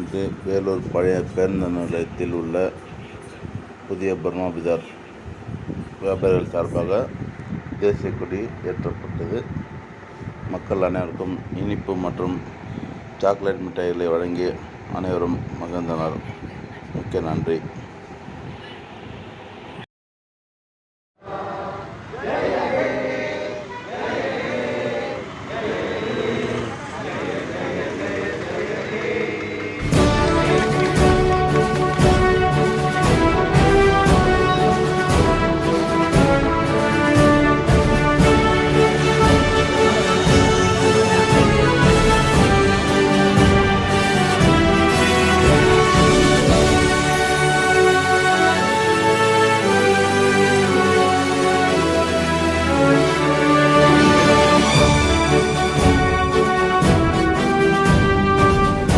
இன்று வேலூர் பழைய பேருந்து நிலையத்தில் உள்ள புதிய பர்மா பஜார் வியாபாரிகள் சார்பாக தேசிய கொடி ஏற்றப்பட்டது. மக்கள் அனைவருக்கும் இனிப்பு மற்றும் சாக்லேட் மிட்டாய்களை வழங்கி அனைவரும் மகிழ்ந்தனர். மிக்க நன்றி.